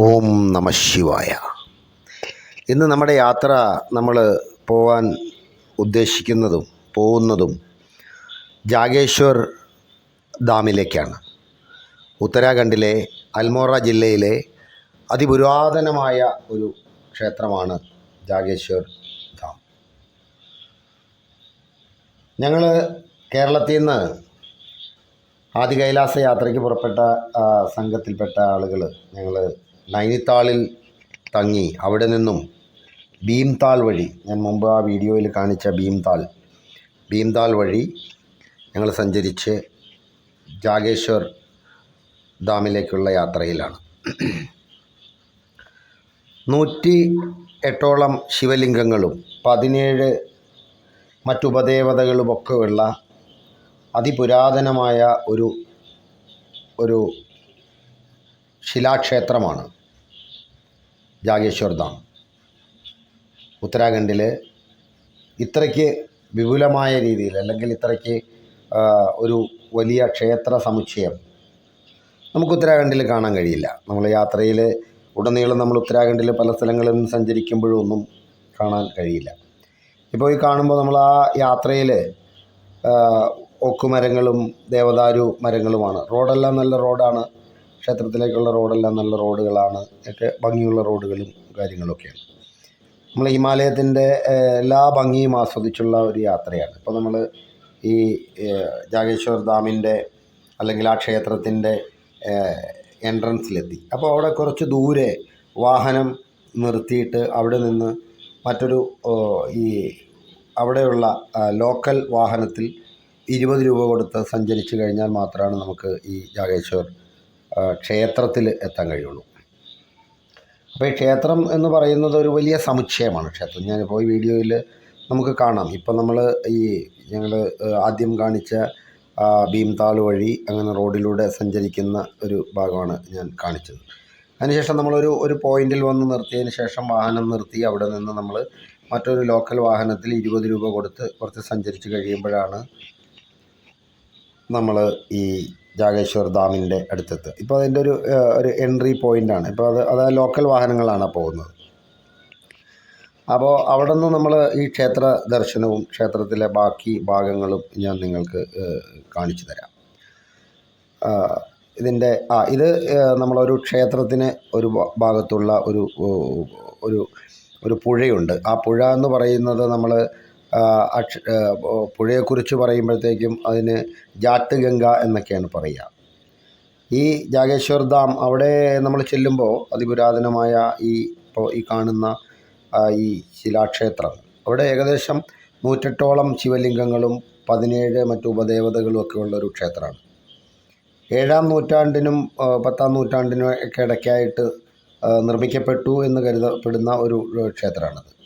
ഓം നമ ശിവായ. ഇന്ന് നമ്മുടെ യാത്ര നമ്മൾ പോകാൻ ഉദ്ദേശിക്കുന്നതും പോകുന്നതും ജാഗേശ്വർ ഡാമിലേക്കാണ്. ഉത്തരാഖണ്ഡിലെ അൽമോറ ജില്ലയിലെ അതിപുരാതനമായ ഒരു ക്ഷേത്രമാണ് ജാഗേശ്വർ ധാം ഞങ്ങൾ കേരളത്തിൽ നിന്ന് ആദി കൈലാസ യാത്രയ്ക്ക് പുറപ്പെട്ട സംഘത്തിൽപ്പെട്ട ആളുകൾ ഞങ്ങൾ നൈനിത്താളിൽ തങ്ങി അവിടെ നിന്നും ഭീംതാൾ വഴി ഞാൻ മുമ്പ് ആ വീഡിയോയിൽ കാണിച്ച ഭീംതാൾ. ഭീംതാൾ വഴി ഞങ്ങൾ സഞ്ചരിച്ച് ജാഗേശ്വർ ഡാമിലേക്കുള്ള യാത്രയിലാണ്. നൂറ്റി എട്ടോളം ശിവലിംഗങ്ങളും പതിനേഴ് മറ്റുപദേവതകളുമൊക്കെയുള്ള അതിപുരാതനമായ ഒരു ഒരു ശിലാക്ഷേത്രമാണ്. ജാഗേശ്വർ ധാം. ഉത്തരാഖണ്ഡിൽ ഇത്രയ്ക്ക് വിപുലമായ രീതിയിൽ അല്ലെങ്കിൽ ഇത്രയ്ക്ക് ഒരു വലിയ ക്ഷേത്ര സമുച്ചയം നമുക്ക് ഉത്തരാഖണ്ഡിൽ കാണാൻ കഴിയില്ല. നമ്മൾ യാത്രയിൽ ഉടനീളം നമ്മൾ ഉത്തരാഖണ്ഡിൽ പല സ്ഥലങ്ങളും സഞ്ചരിക്കുമ്പോഴും ഒന്നും കാണാൻ കഴിയില്ല. ഇപ്പോൾ ഈ കാണുമ്പോൾ നമ്മൾ ആ യാത്രയിൽ ഓക്കുമരങ്ങളും ദേവദാരു മരങ്ങളുമാണ്. റോഡെല്ലാം നല്ല റോഡാണ്. ക്ഷേത്രത്തിലേക്കുള്ള റോഡെല്ലാം നല്ല റോഡുകളാണ്. ഒക്കെ ഭംഗിയുള്ള റോഡുകളും കാര്യങ്ങളൊക്കെയാണ്. നമ്മൾ ഹിമാലയത്തിന്റെ എല്ലാ ഭംഗിയും ആസ്വദിച്ചുള്ള ഒരു യാത്രയാണ്. ഇപ്പോൾ നമ്മൾ ഈ ജാഗേശ്വർ ഡാമിന്റെ അല്ലെങ്കിൽ ആ ക്ഷേത്രത്തിന്റെ എൻട്രൻസിലെത്തി. അപ്പോൾ അവിടെ കുറച്ച് ദൂരെ വാഹനം നിർത്തിയിട്ട് അവിടെ നിന്ന് മറ്റൊരു ഈ അവിടെയുള്ള ലോക്കൽ വാഹനത്തിൽ ഇരുപത് രൂപ കൊടുത്ത് സഞ്ചരിച്ച് കഴിഞ്ഞാൽ മാത്രമാണ് നമുക്ക് ഈ ജാഗേശ്വർ ക്ഷേത്രത്തിൽ എത്താൻ കഴിയുള്ളൂ. അപ്പോൾ ഈ ക്ഷേത്രം എന്ന് പറയുന്നത് ഒരു വലിയ സമുച്ചയമാണ് ക്ഷേത്രം. ഞാൻ ഈ വീഡിയോയിൽ നമുക്ക് കാണാം. ഇപ്പോൾ നമ്മൾ ഈ ഞങ്ങൾ ആദ്യം കാണിച്ച ഭീംതാൾ വഴി അങ്ങനെ റോഡിലൂടെ സഞ്ചരിക്കുന്ന ഒരു ഭാഗമാണ് ഞാൻ കാണിച്ചത്. അതിനുശേഷം നമ്മളൊരു ഒരു പോയിന്റിൽ വന്ന് നിർത്തിയതിന് ശേഷം വാഹനം നിർത്തി അവിടെ നിന്ന് നമ്മൾ മറ്റൊരു ലോക്കൽ വാഹനത്തിൽ ഇരുപത് രൂപ കൊടുത്ത് കുറച്ച് സഞ്ചരിച്ച് കഴിയുമ്പോഴാണ് നമ്മൾ ഈ ജാഗേശ്വർ ഡാമിന്റെ അടുത്തെത്ത്. ഇപ്പോൾ അതിന്റെ ഒരു ഒരു എൻട്രി പോയിന്റാണ് ഇപ്പോൾ അത് അത് ലോക്കൽ വാഹനങ്ങളാണ് പോകുന്നത്. അപ്പോൾ അവിടെ നിന്ന് നമ്മൾ ഈ ക്ഷേത്ര ദർശനവും ക്ഷേത്രത്തിലെ ബാക്കി ഭാഗങ്ങളും ഞാൻ നിങ്ങൾക്ക് കാണിച്ചു തരാം. ഇതിന്റെ ആ ഇത് നമ്മളൊരു ക്ഷേത്രത്തിന് ഒരു ഭാഗത്തുള്ള ഒരു ഒരു ഒരു പുഴയുണ്ട്. ആ പുഴ എന്ന് പറയുന്നത് നമ്മൾ അക്ഷ പുഴയെക്കുറിച്ച് പറയുമ്പോഴത്തേക്കും അതിന് ജാട്ട് ഗംഗ എന്നൊക്കെയാണ് പറയുക. ഈ ജാഗേശ്വർ ധാം അവിടെ നമ്മൾ ചെല്ലുമ്പോൾ അതിപുരാതനമായ ഈ ഇപ്പോൾ ഈ കാണുന്ന ഈ ശിലാക്ഷേത്രം. അവിടെ ഏകദേശം നൂറ്റെട്ടോളം ശിവലിംഗങ്ങളും പതിനേഴ് മറ്റു ഉപദേവതകളും ഒക്കെ ഉള്ളൊരു ക്ഷേത്രമാണ്. ഏഴാം നൂറ്റാണ്ടിനും പത്താം നൂറ്റാണ്ടിനും ഒക്കെ ഇടയ്ക്കായിട്ട് നിർമ്മിക്കപ്പെട്ടു എന്ന് കരുതപ്പെടുന്ന ഒരു ക്ഷേത്രമാണത്.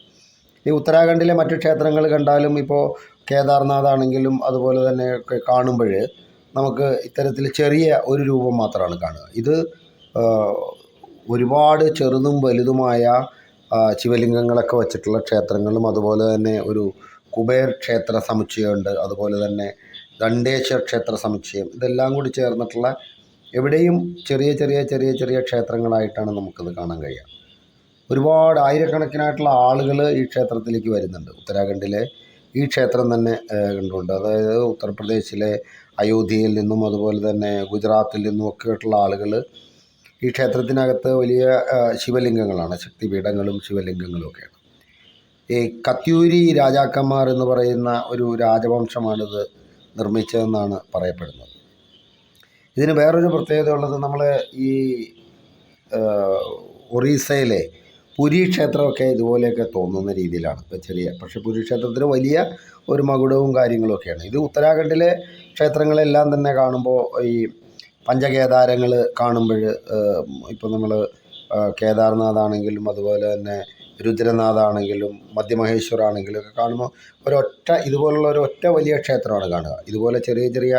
ഈ ഉത്തരാഖണ്ഡിലെ മറ്റു ക്ഷേത്രങ്ങൾ കണ്ടാലും ഇപ്പോൾ കേദാർനാഥ് ആണെങ്കിലും അതുപോലെ തന്നെ കാണുമ്പോൾ നമുക്ക് ഇത്തരത്തിൽ ചെറിയ ഒരു രൂപം മാത്രമാണ് കാണുക. ഇത് ഒരുപാട് ചെറുതും വലുതുമായ ശിവലിംഗങ്ങളൊക്കെ വച്ചിട്ടുള്ള ക്ഷേത്രങ്ങളും അതുപോലെ തന്നെ ഒരു കുബേർ ക്ഷേത്ര സമുച്ചയമുണ്ട്. അതുപോലെ തന്നെ ദണ്ഡേശ്വർ ക്ഷേത്ര സമുച്ചയം. ഇതെല്ലാം കൂടി ചേർന്നിട്ടുള്ള എവിടെയും ചെറിയ ചെറിയ ചെറിയ ചെറിയ ക്ഷേത്രങ്ങളായിട്ടാണ് നമുക്കിത് കാണാൻ കഴിയുക. ഒരുപാട് ആയിരക്കണക്കിനായിട്ടുള്ള ആളുകൾ ഈ ക്ഷേത്രത്തിലേക്ക് വരുന്നുണ്ട്. ഉത്തരാഖണ്ഡിലെ ഈ ക്ഷേത്രം തന്നെ കണ്ടുകൊണ്ട്. അതായത് ഉത്തർപ്രദേശിലെ അയോധ്യയിൽ നിന്നും അതുപോലെ തന്നെ ഗുജറാത്തിൽ നിന്നും ഒക്കെ ആയിട്ടുള്ള ആളുകൾ ഈ ക്ഷേത്രത്തിനകത്ത് വലിയ ശിവലിംഗങ്ങളാണ്. ശക്തിപീഠങ്ങളും ശിവലിംഗങ്ങളും ഒക്കെയാണ്. ഈ കത്യൂരി രാജാക്കന്മാർ എന്ന് പറയുന്ന ഒരു രാജവംശമാണിത് നിർമ്മിച്ചതെന്നാണ് പറയപ്പെടുന്നത്. ഇതിന് വേറൊരു പ്രത്യേകത ഉള്ളത് നമ്മൾ ഈ ഒറീസയിലെ പുരി ക്ഷേത്രമൊക്കെ ഇതുപോലെയൊക്കെ തോന്നുന്ന രീതിയിലാണ്. ഇപ്പോൾ ചെറിയ പക്ഷേ പുരി ക്ഷേത്രത്തിന് വലിയ ഒരു മകുടവും കാര്യങ്ങളൊക്കെയാണ്. ഇത് ഉത്തരാഖണ്ഡിലെ ക്ഷേത്രങ്ങളെല്ലാം തന്നെ കാണുമ്പോൾ ഈ പഞ്ചകേദാരങ്ങൾ കാണുമ്പോൾ ഇപ്പോൾ നമ്മൾ കേദാർനാഥ് ആണെങ്കിലും അതുപോലെ തന്നെ രുദ്രനാഥ് ആണെങ്കിലും മധ്യമഹേശ്വർ ആണെങ്കിലും ഒക്കെ കാണുമ്പോൾ ഒരൊറ്റ ഇതുപോലുള്ള ഒരു ഒറ്റ വലിയ ക്ഷേത്രമാണ് കാണുക. ഇതുപോലെ ചെറിയ ചെറിയ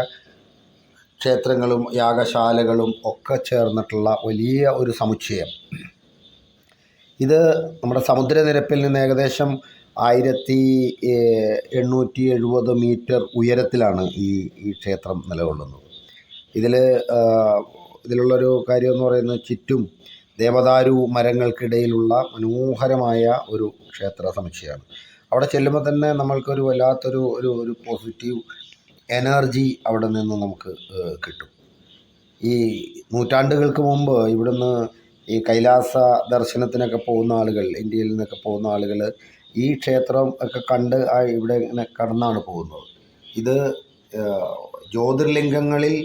ക്ഷേത്രങ്ങളും യാഗശാലകളും ഒക്കെ ചേർന്നിട്ടുള്ള വലിയ ഒരു സമുച്ചയം. ഇത് നമ്മുടെ സമുദ്രനിരപ്പിൽ നിന്ന് ഏകദേശം ആയിരത്തി എണ്ണൂറ്റി എഴുപത് മീറ്റർ ഉയരത്തിലാണ് ഈ ഈ ക്ഷേത്രം നിലകൊള്ളുന്നത്. ഇതിൽ ഇതിലുള്ളൊരു കാര്യം എന്ന് പറയുന്നത് ചുറ്റും ദേവദാരു മരങ്ങൾക്കിടയിലുള്ള മനോഹരമായ ഒരു ക്ഷേത്ര സമുച്ചയമാണ്. അവിടെ ചെല്ലുമ്പോൾ തന്നെ നമ്മൾക്കൊരു വല്ലാത്തൊരു ഒരു ഒരു പോസിറ്റീവ് എനർജി അവിടെ നിന്ന് നമുക്ക് കിട്ടും. ഈ നൂറ്റാണ്ടുകൾക്ക് മുമ്പ് ഇവിടുന്ന് ഈ കൈലാസ ദർശനത്തിനൊക്കെ പോകുന്ന ആളുകൾ ഇന്ത്യയിൽ നിന്നൊക്കെ പോകുന്ന ആളുകൾ ഈ ക്ഷേത്രം ഒക്കെ കണ്ട് ആ ഇവിടെ ഇങ്ങനെ കടന്നാണ് പോകുന്നത്. ഇത് ജ്യോതിർലിംഗങ്ങളിൽ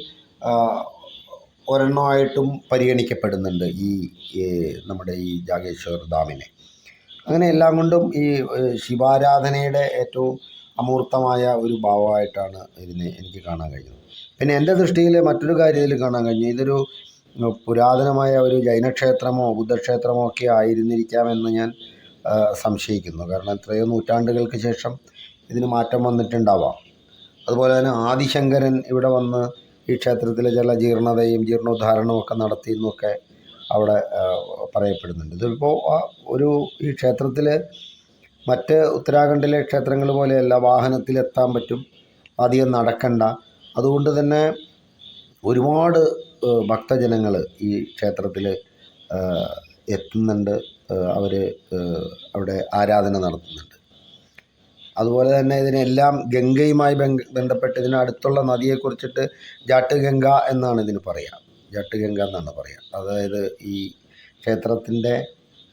ഒരെണ്ണമായിട്ടും പരിഗണിക്കപ്പെടുന്നുണ്ട് ഈ നമ്മുടെ ഈ ജാഗേശ്വർ ഡാമിനെ അങ്ങനെ എല്ലാം കൊണ്ടും ഈ ശിവാരാധനയുടെ ഏറ്റവും അമൂർത്തമായ ഒരു ഭാവമായിട്ടാണ് ഇതിനെ എനിക്ക് കാണാൻ കഴിഞ്ഞത്. പിന്നെ എന്റെ ദൃഷ്ടിയിൽ മറ്റൊരു കാര്യത്തിൽ കാണാൻ കഴിഞ്ഞു. ഇതൊരു പുരാതനമായ ഒരു ജൈനക്ഷേത്രമോ ബുദ്ധക്ഷേത്രമോ ഒക്കെ ആയിരുന്നിരിക്കാമെന്ന് ഞാൻ സംശയിക്കുന്നു. കാരണം എത്രയോ നൂറ്റാണ്ടുകൾക്ക് ശേഷം ഇതിന് മാറ്റം വന്നിട്ടുണ്ടാവാം. അതുപോലെ തന്നെ ആദിശങ്കരൻ ഇവിടെ വന്ന് ഈ ക്ഷേത്രത്തിലെ ചില ജീർണതയും ജീർണോദ്ധാരണവും ഒക്കെ നടത്തി എന്നൊക്കെ അവിടെ പറയപ്പെടുന്നുണ്ട്. ഇതിപ്പോൾ ഒരു ഈ ക്ഷേത്രത്തിൽ മറ്റ് ഉത്തരാഖണ്ഡിലെ ക്ഷേത്രങ്ങൾ പോലെയല്ല വാഹനത്തിലെത്താൻ പറ്റും. അധികം നടക്കണ്ട. അതുകൊണ്ട് തന്നെ ഒരുപാട് ഭക്തജനങ്ങൾ ഈ ക്ഷേത്രത്തിൽ എത്തുന്നുണ്ട്. അവർ അവിടെ ആരാധന നടത്തുന്നുണ്ട്. അതുപോലെ തന്നെ ഇതിനെല്ലാം ഗംഗയുമായി ബന്ധ- ബന്ധപ്പെട്ട് ഇതിന് അടുത്തുള്ള നദിയെക്കുറിച്ചിട്ട് ജാട്ട് ഗംഗ എന്നാണ് ഇതിന് പറയുക ജാട്ട് ഗംഗ എന്നാണ് പറയുക അതായത് ഈ ക്ഷേത്രത്തിന്റെ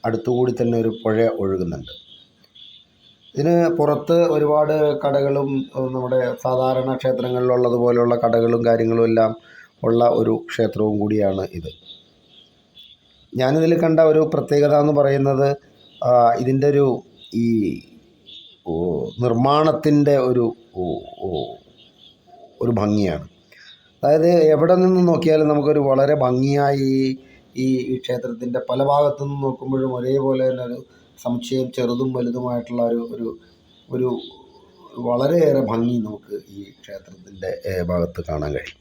അടുത്തുകൂടി തന്നെ ഒരു പുഴ ഒഴുകുന്നുണ്ട്. ഇതിന് പുറത്ത് ഒരുപാട് കടകളും നമ്മുടെ സാധാരണ ക്ഷേത്രങ്ങളിലുള്ളതുപോലെയുള്ള കടകളും കാര്യങ്ങളും എല്ലാം ഉള്ള ഒരു ക്ഷേത്രവും കൂടിയാണ് ഇത്. ഞാനിതിൽ കണ്ട ഒരു പ്രത്യേകത എന്ന് പറയുന്നത് ഇതിന്റെ ഒരു ഈ നിർമ്മാണത്തിന്റെ ഒരു ഒരു ഭംഗിയാണ്. അതായത് എവിടെ നിന്ന് നോക്കിയാലും നമുക്കൊരു വളരെ ഭംഗിയായി ഈ ഈ ക്ഷേത്രത്തിന്റെ പല ഭാഗത്തു നിന്ന് നോക്കുമ്പോഴും ഒരേപോലെ തന്നെ ഒരു സംശയം ചെറുതും വലുതുമായിട്ടുള്ള ഒരു ഒരു ഒരു വളരെയേറെ ഭംഗി നമുക്ക് ഈ ക്ഷേത്രത്തിന്റെ ഭാഗത്ത് കാണാൻ കഴിയും.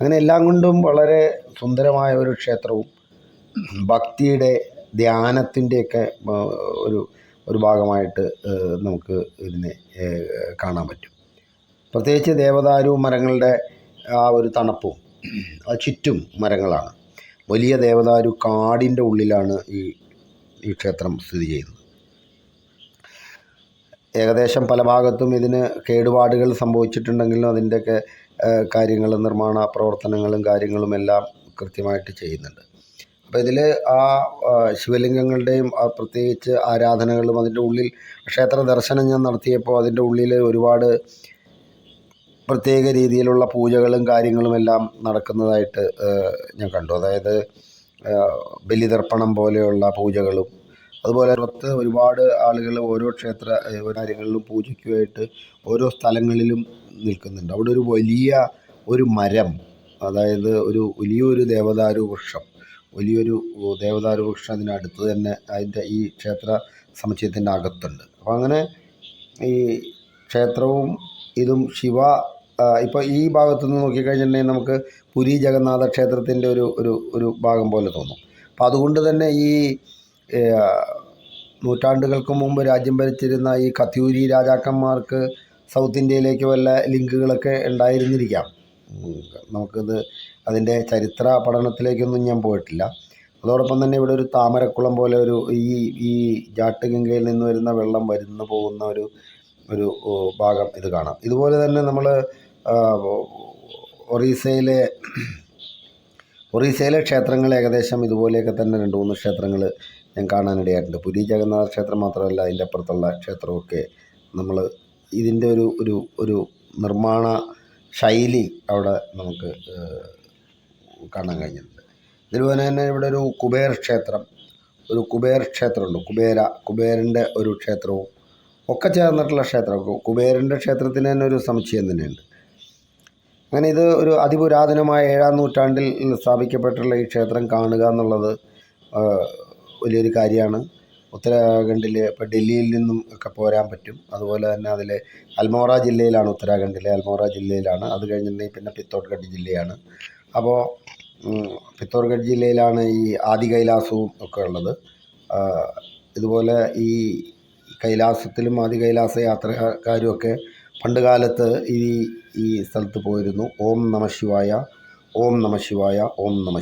അങ്ങനെ എല്ലാം കൊണ്ടും വളരെ സുന്ദരമായ ഒരു ക്ഷേത്രവും ഭക്തിയുടെ ധ്യാനത്തിന്റെയൊക്കെ ഒരു ഒരു ഭാഗമായിട്ട് നമുക്ക് ഇതിനെ കാണാൻ പറ്റും. പ്രത്യേകിച്ച് ദേവദാരു മരങ്ങളുടെ ആ ഒരു തണുപ്പും ആ ചുറ്റും മരങ്ങളാണ്. വലിയ ദേവദാരു കാടിന്റെ ഉള്ളിലാണ് ഈ ഈ ക്ഷേത്രം സ്ഥിതി ചെയ്യുന്നത്. ഏകദേശം പല ഭാഗത്തും ഇതിന് കേടുപാടുകൾ സംഭവിച്ചിട്ടുണ്ടെങ്കിലും അതിന്റെയൊക്കെ കാര്യങ്ങൾ നിർമ്മാണ പ്രവർത്തനങ്ങളും കാര്യങ്ങളും എല്ലാം കൃത്യമായിട്ട് ചെയ്യുന്നുണ്ട്. അപ്പോൾ ഇതിൽ ആ ശിവലിംഗങ്ങളുടെയും പ്രത്യേകിച്ച് ആരാധനകളും അതിന്റെ ഉള്ളിൽ ക്ഷേത്ര ദർശനം ഞാൻ നടത്തിയപ്പോൾ അതിന്റെ ഉള്ളിൽ ഒരുപാട് പ്രത്യേക രീതിയിലുള്ള പൂജകളും കാര്യങ്ങളും എല്ലാം നടക്കുന്നതായിട്ട് ഞാൻ കണ്ടു. അതായത് ബലിതർപ്പണം പോലെയുള്ള പൂജകളും അതുപോലെ പുറത്ത് ഒരുപാട് ആളുകൾ ഓരോ ക്ഷേത്ര കാര്യങ്ങളിലും പൂജയ്ക്കുമായിട്ട് ഓരോ സ്ഥലങ്ങളിലും നിൽക്കുന്നുണ്ട്. അവിടെ ഒരു വലിയ ഒരു മരം അതായത് ഒരു വലിയൊരു ദേവദാരു വൃക്ഷം വലിയൊരു ദേവദാരു വൃക്ഷം അതിനടുത്ത് തന്നെ അതിന്റെ ഈ ക്ഷേത്ര സമുച്ചയത്തിന്റെ അകത്തുണ്ട്. അപ്പോൾ അങ്ങനെ ഈ ക്ഷേത്രവും ഇതും ശിവ ഇപ്പോൾ ഈ ഭാഗത്തു നിന്ന് നോക്കിക്കഴിഞ്ഞിട്ടുണ്ടെങ്കിൽ നമുക്ക് പുരി ജഗന്നാഥ ക്ഷേത്രത്തിന്റെ ഒരു ഒരു ഒരു ഭാഗം പോലെ തോന്നും. അപ്പോൾ അതുകൊണ്ട് തന്നെ ഈ നൂറ്റാണ്ടുകൾക്ക് മുമ്പ് രാജ്യം ഭരിച്ചിരുന്ന ഈ കത്യൂരി രാജാക്കന്മാർക്ക് സൗത്ത് ഇന്ത്യയിലേക്ക് വല്ല ലിങ്കുകളൊക്കെ ഉണ്ടായിരുന്നിരിക്കാം. നമുക്കിത് അതിന്റെ ചരിത്ര പഠനത്തിലേക്കൊന്നും ഞാൻ പോയിട്ടില്ല. അതോടൊപ്പം തന്നെ ഇവിടെ ഒരു താമരക്കുളം പോലെ ഒരു ഈ ഈ ജാട്ടുഗംഗയിൽ നിന്ന് വരുന്ന വെള്ളം വരുന്നു പോകുന്ന ഒരു ഒരു ഭാഗം ഇത് കാണാം. ഇതുപോലെ തന്നെ നമ്മൾ ഒറീസയിലെ ഒറീസയിലെ ക്ഷേത്രങ്ങൾ ഏകദേശം ഇതുപോലെയൊക്കെ തന്നെ രണ്ട് മൂന്ന് ക്ഷേത്രങ്ങൾ ഞാൻ കാണാനിടയായിട്ടുണ്ട്. പുരി ജഗന്നാഥ ക്ഷേത്രം മാത്രമല്ല അതിന്റെ അപ്പുറത്തുള്ള ക്ഷേത്രമൊക്കെ നമ്മൾ ഇതിന്റെ ഒരു ഒരു ഒരു നിർമ്മാണ ശൈലി അവിടെ നമുക്ക് കാണാൻ കഴിഞ്ഞിട്ടുണ്ട്. ഇതുപോലെ തന്നെ ഇവിടെ ഒരു കുബേർ ക്ഷേത്രം ഒരു കുബേർ ക്ഷേത്രമുണ്ട്. കുബേര കുബേരന്റെ ഒരു ക്ഷേത്രവും ഒക്കെ ചേർന്നിട്ടുള്ള ക്ഷേത്രം. കുബേരന്റെ ക്ഷേത്രത്തിന് തന്നെ ഒരു സമുച്ചയം തന്നെയുണ്ട്. അങ്ങനെ ഇത് ഒരു അതിപുരാതനമായ ഏഴാം നൂറ്റാണ്ടിൽ സ്ഥാപിക്കപ്പെട്ടുള്ള ഈ ക്ഷേത്രം കാണുക എന്നുള്ളത് വലിയൊരു കാര്യമാണ്. ഉത്തരാഖണ്ഡിൽ ഇപ്പോൾ ഡൽഹിയിൽ നിന്നും ഒക്കെ പോരാൻ പറ്റും. അതുപോലെ തന്നെ അതിൽ അൽമോറ ജില്ലയിലാണ് ഉത്തരാഖണ്ഡിലെ അൽമോറ ജില്ലയിലാണ്. അത് കഴിഞ്ഞിട്ടുണ്ടെങ്കിൽ പിന്നെ പിത്തോർഗഡ് ജില്ലയാണ്. അപ്പോൾ പിത്തോർഗഡ് ജില്ലയിലാണ് ഈ ആദി കൈലാസവും ഒക്കെ ഉള്ളത്. ഇതുപോലെ ഈ കൈലാസത്തിലും ആദി കൈലാസ യാത്രക്കാരും ഒക്കെ പണ്ട് കാലത്ത് ഈ ഈ സ്ഥലത്ത് പോയിരുന്നു. ഓം നമ ശിവായ ഓം നമ ശിവായ ഓം നമ